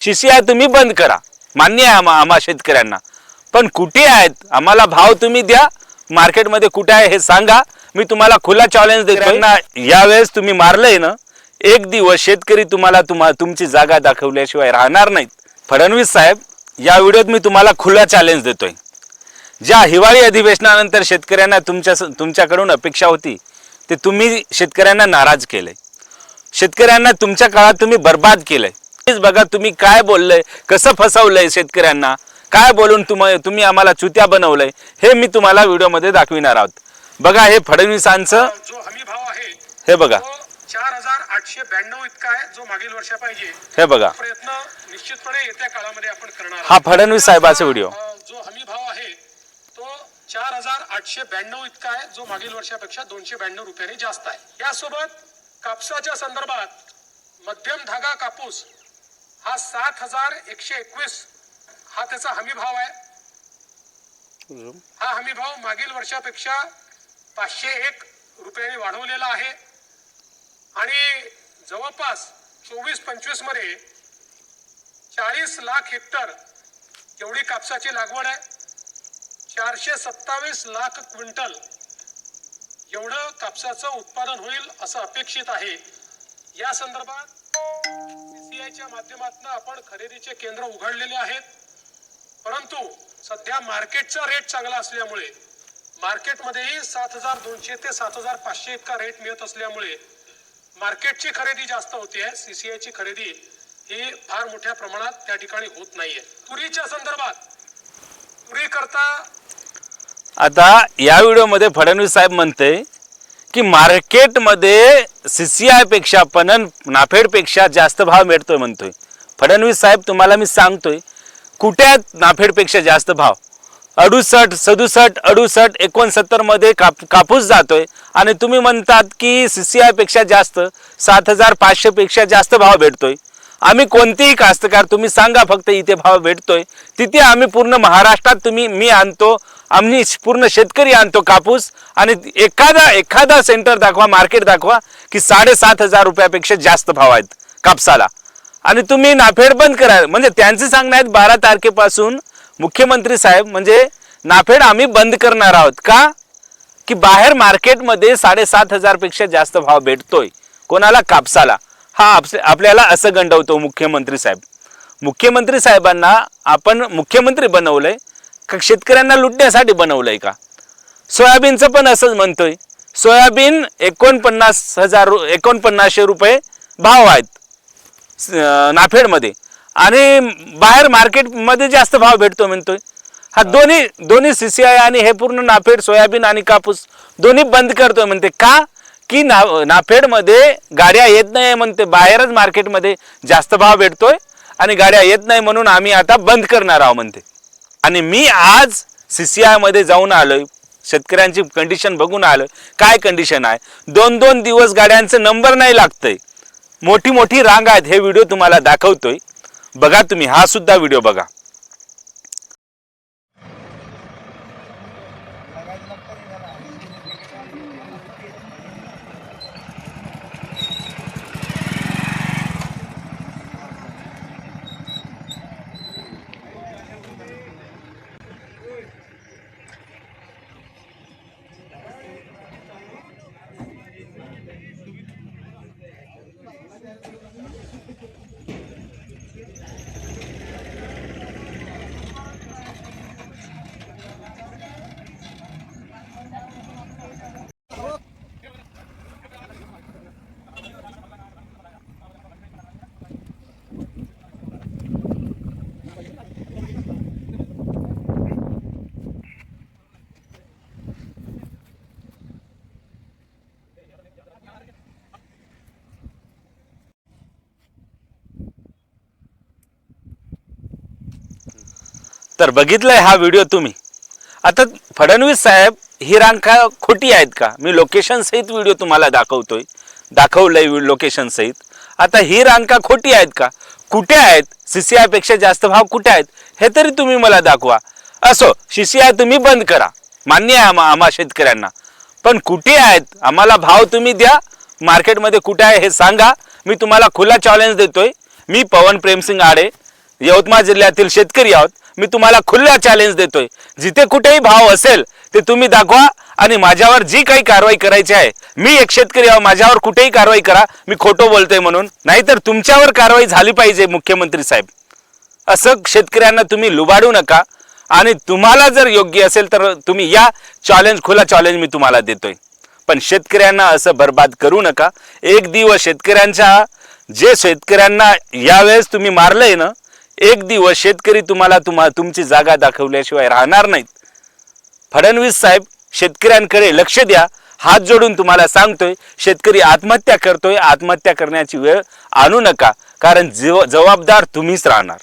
शिसिया तुम्ही बंद करा. मान्य आहे आम्हा आम्हा शेतकऱ्यांना. पण कुठे आहेत? आम्हाला भाव तुम्ही द्या. मार्केटमध्ये कुठे आहे हे सांगा. मी तुम्हाला खुला चॅलेंज देतो ना यावेळेस तुम्ही मारलंय ना एक दिवस शेतकरी तुम्हाला तुम्हा तुमची जागा दाखवल्याशिवाय राहणार नाहीत. फडणवीस साहेब या व्हिडिओत मी तुम्हाला खुला चॅलेंज देतोय. ज्या हिवाळी अधिवेशनानंतर शेतकऱ्यांना तुमच्या तुमच्याकडून अपेक्षा होती ते तुम्ही शेतकऱ्यांना नाराज केलंय. शेतकऱ्यांना तुमच्या काळात तुम्ही बर्बाद केलंय. तेच बघा तुम्ही काय बोललंय कसं फसवलंय शेतकऱ्यांना काय बोलून तुम तुम्ही आम्हाला चुत्या बनवलंय हे मी तुम्हाला व्हिडिओमध्ये दाखविणार आहोत. बघा हे फडणवीसांचं हे बघा. चार हजार आठशे ब्याण्णव इतका आहे जो मागील वर्षा पाहिजे हे बघा. प्रयत्न निश्चितपणे येत्या काळामध्ये आपण करणार. हा फडणवीस साहेबाचा व्हिडिओ. जो हमी भाव आहे तो चार हजार आठशे ब्याण्णव इतका आहे जो मागील वर्षापेक्षा दोनशे ब्याण्णव रुपयांनी जास्त आहे. यासोबत कापसाच्या संदर्भात मध्यम धागा कापूस हा सात हजार एकशे एकवीस हा त्याचा हमी भाव आहे हा हमी भाव मागील वर्षापेक्षा पाचशे एक रुपयांनी वाढवलेला आहे. आणि जवळपास चोवीस पंचवीसमध्ये चाळीस लाख हेक्टर एवढी कापसाची लागवड आहे. चारशे सत्तावीस लाख क्विंटल एवढं कापसाचं उत्पादन होईल असं अपेक्षित आहे. या संदर्भात सीसीआयच्या माध्यमातून आपण खरेदीचे केंद्र उघडलेले आहेत. परंतु सध्या मार्केटचा रेट चांगला असल्यामुळे मार्केटमध्येही सात हजार दोनशे ते सात हजार पाचशे इतका रेट मिळत असल्यामुळे मार्केटची खरेदी जास्त होते सीसीआयची खरेदी ही फार मोठ्या प्रमाणात त्या ठिकाणी होत नाहीये. तुरीच्या संदर्भात तुरी करता आता या व्हिडिओमध्ये फडणवीस साहेब म्हणते की मार्केटमध्ये सी सी आयपेक्षा पणन नाफेडपेक्षा जास्त भाव मिळतोय म्हणतोय. फडणवीस साहेब तुम्हाला मी सांगतोय कुठे आहेत नाफेडपेक्षा जास्त भाव? अडुसष्ट सदुसष्ट अडुसष्ट एकोणसत्तरमध्ये काप कापूस जातोय आणि तुम्ही म्हणतात की सी सी आयपेक्षा जास्त सात हजार पाचशेपेक्षा जास्त भाव भेटतोय. आम्ही कोणतेही कास्तकार तुम्ही सांगा फक्त इथे भाव भेटतोय. तिथे आम्ही पूर्ण महाराष्ट्रात तुम्ही मी आणतो आम्ही पूर्ण शेतकरी आणतो कापूस आणि एखादा एखादा सेंटर दाखवा मार्केट दाखवा की साडेसात हजार रुपयापेक्षा जास्त भाव आहेत कापसाला. आणि तुम्ही नाफेड बंद करा. म्हणजे त्यांचे सांगणं आहेत बारा तारखेपासून मुख्यमंत्री साहेब म्हणजे नाफेड आम्ही बंद करणार आहोत का? की बाहेर मार्केटमध्ये साडेसात हजारपेक्षा जास्त भाव भेटतोय कोणाला? कापसाला. हा आप आपल्याला असं गंडवतो मुख्यमंत्री साहेब. मुख्यमंत्री साहेबांना आपण मुख्यमंत्री बनवलंय. शेतकऱ्यांना लुटण्यासाठी बनवलंय का? सोयाबीनचं पण असंच म्हणतोय. सोयाबीन एकोणपन्नास हजार रु- एकोणपन्नासशे रुपये भाव आहेत नाफेडमध्ये. आणि बाहेर मार्केटमध्ये जास्त भाव भेटतो म्हणतोय. हा दोन्ही दोन्ही सी सी आय आणि हे पूर्ण नाफेड सोयाबीन आणि कापूस दोन्ही बंद करतोय म्हणते. का? की ना नाफेडमध्ये गाड्या येत नाही म्हणते. बाहेरच मार्केटमध्ये जास्त भाव भेटतोय आणि गाड्या येत नाही म्हणून आम्ही आता बंद करणार आहोत म्हणते. आणि मी आज सी सी आयमध्ये जाऊन आलोय. शेतकऱ्यांची कंडिशन बघून आलं काय कंडिशन आहे? दोन दोन दिवस गाड्यांचं नंबर नाही लागतंय. मोठी मोठी रांग आहेत. हे व्हिडिओ तुम्हाला दाखवतोय. बघा तुम्ही. हा सुद्धा व्हिडिओ बघा. तर बघितलंय हा व्हिडिओ तुम्ही. आता फडणवीस साहेब ही रांग का खोटी आहेत का? मी लोकेशन सहित व्हिडिओ तुम्हाला दाखवतोय. दाखवलंय लोकेशन आता ही रांग का खोटी आहेत का? कुठे आहेत? सीसीआय जास्त भाव कुठे आहेत? हे तरी तुम्ही मला दाखवा. असो सीसीआय तुम्ही बंद करा. मान्य आहे आम्हा आम्हा शेतकऱ्यांना. पण कुठे आहेत? आम्हाला भाव तुम्ही द्या. मार्केटमध्ये कुठे आहे हे सांगा. मी तुम्हाला खुला चॅलेंज देतोय. मी पवन प्रेमसिंग आडे यवतमाळ जिल्ह्यातील शेतकरी आहोत. मी तुम्हाला खुल्ला चॅलेंज देतोय. जिथे कुठेही भाव असेल ते तुम्ही दाखवा आणि माझ्यावर जी काही कारवाई करायची आहे मी एक शेतकरी आहो माझ्यावर कुठेही कारवाई करा. मी खोटं बोलतोय म्हणून. नाहीतर तुमच्यावर कारवाई झाली पाहिजे मुख्यमंत्री साहेब. असं शेतकऱ्यांना तुम्ही लुबाडू नका. आणि तुम्हाला जर योग्य असेल तर तुम्ही या चॅलेंज खुला चॅलेंज मी तुम्हाला देतोय. पण शेतकऱ्यांना असं बर्बाद करू नका. एक दिवस शेतकऱ्यांच्या जे शेतकऱ्यांना यावेळेस तुम्ही मारलंय ना एक दिवस शेतकरी तुम्हाला तुम्हा तुमची जागा दाखवल्याशिवाय राहणार नाहीत. फडणवीस साहेब शेतकऱ्यांकडे लक्ष द्या. हात जोडून तुम्हाला सांगतोय शेतकरी आत्महत्या करतोय. आत्महत्या करण्याची वेळ आणू नका कारण जव- जबाबदार तुम्हीच राहणार.